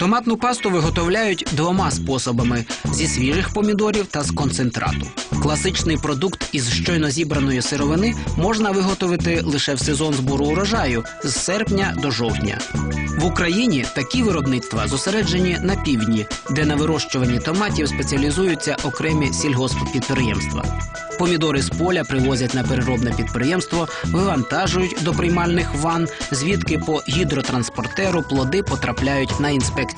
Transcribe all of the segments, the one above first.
Томатну пасту виготовляють двома способами: зі свіжих помідорів та з концентрату. Класичний продукт із щойно зібраної сировини можна виготовити лише в сезон збору урожаю з серпня до жовтня. В Україні такі виробництва зосереджені на півдні, де на вирощуванні томатів спеціалізуються окремі сільгосппідприємства. Помідори з поля привозять на переробне підприємство, вивантажують до приймальних ван, звідки по гідротранспортеру плоди потрапляють на інспекцію.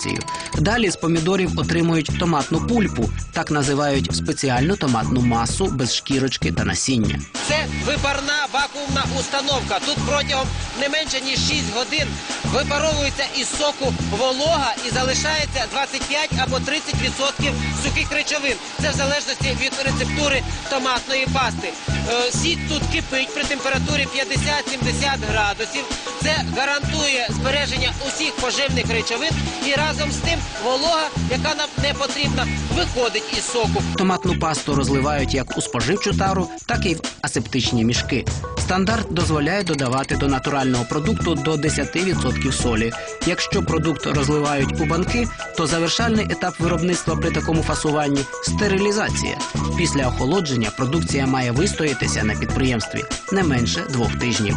Далі з помідорів отримують томатну пульпу, так називають спеціальну томатну масу без шкірочки та насіння. Це випарна вакуумна установка. Тут протягом не менше ніж 6 годин випаровується із соку волога і залишається 25 або 30% сухих речовин. Це в залежності від рецептури томатної пасти. Е, Сік тут кипить при температурі 50-70 градусів. Це гарантує збереження усіх поживних речовин і разом з тим волога, яка нам не потрібна, виходить із соку. Томатну пасту розливають як у споживчу тару, так і в асептичні мішки. Стандарт дозволяє додавати до натурального продукту до 10% солі. Якщо продукт розливають у банки, то завершальний етап виробництва при такому фасуванні стерилізація. Після охолодження продукція має вистоятися на підприємстві не менше двох тижнів.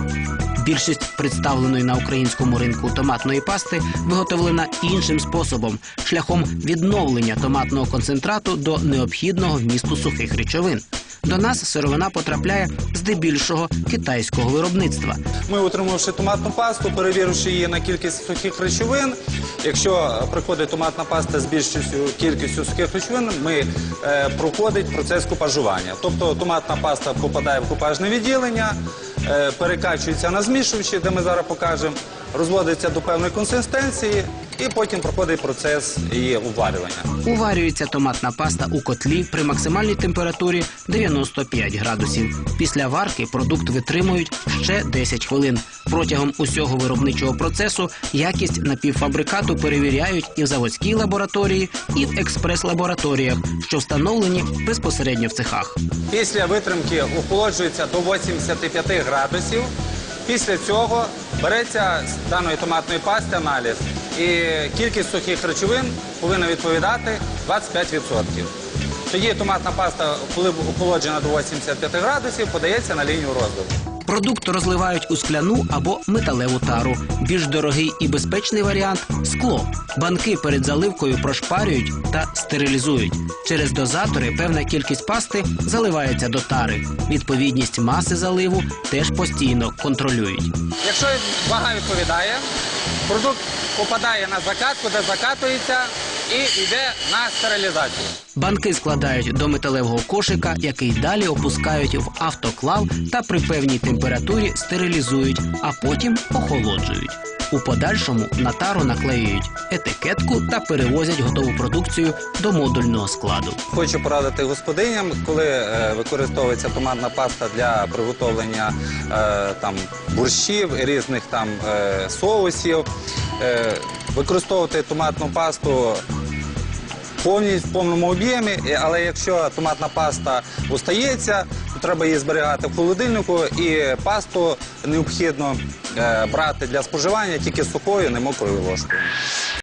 Більшість представленої на українському ринку томатної пасти виготовлена іншим способом шляхом відновлення томатного концентрату до необхідного вмісту сухих речовин. До нас сировина потрапляє здебільшого китайського виробництва. Ми, отримавши томатну пасту, перевіривши її на кількість сухих речовин. Якщо приходить томатна паста з більшістю кількістю сухих речовин, ми е, проходить процес купажування. Тобто томатна паста попадає в купажне відділення, е, перекачується на змішувачі, де ми зараз покажемо, розводиться до певної консистенції, і потім проходить процес її уварювання. Уварюється томатна паста у котлі при максимальній температурі 95 градусів. Після варки продукт витримують ще 10 хвилин. Протягом усього виробничого процесу якість напівфабрикату перевіряють і в заводській лабораторії, і в експрес-лабораторіях, що встановлені безпосередньо в цехах. Після витримки охолоджується до 85 градусів. Після цього береться з даної томатної пасти аналіз, і кількість сухих речовин повинна відповідати 25%. Тоді томатна паста, коли охолоджена до 85 градусів, подається на лінію розливу. Продукт розливають у скляну або металеву тару. Більш дорогий і безпечний варіант скло. Банки перед заливкою прошпарюють та стерилізують. Через дозатори певна кількість пасти заливається до тари. Відповідність маси заливу теж постійно контролюють. Якщо вага відповідає, продукт попадає на закатку, де закатується і йде на стерилізацію. Банки складають до металевого кошика, який далі опускають в автоклав та при певній температурі стерилізують, а потім охолоджують. У подальшому на тару наклеюють етикетку та перевозять готову продукцію до модульного складу. Хочу порадити господиням, коли е, використовується томатна паста для приготовлення е, там борщів, різних там е, соусів. Е, використовувати томатну пасту повністю в повному об'ємі, але якщо томатна паста остається, то треба її зберігати в холодильнику і пасту необхідно е, брати для споживання тільки сухою, не мокрою ложкою.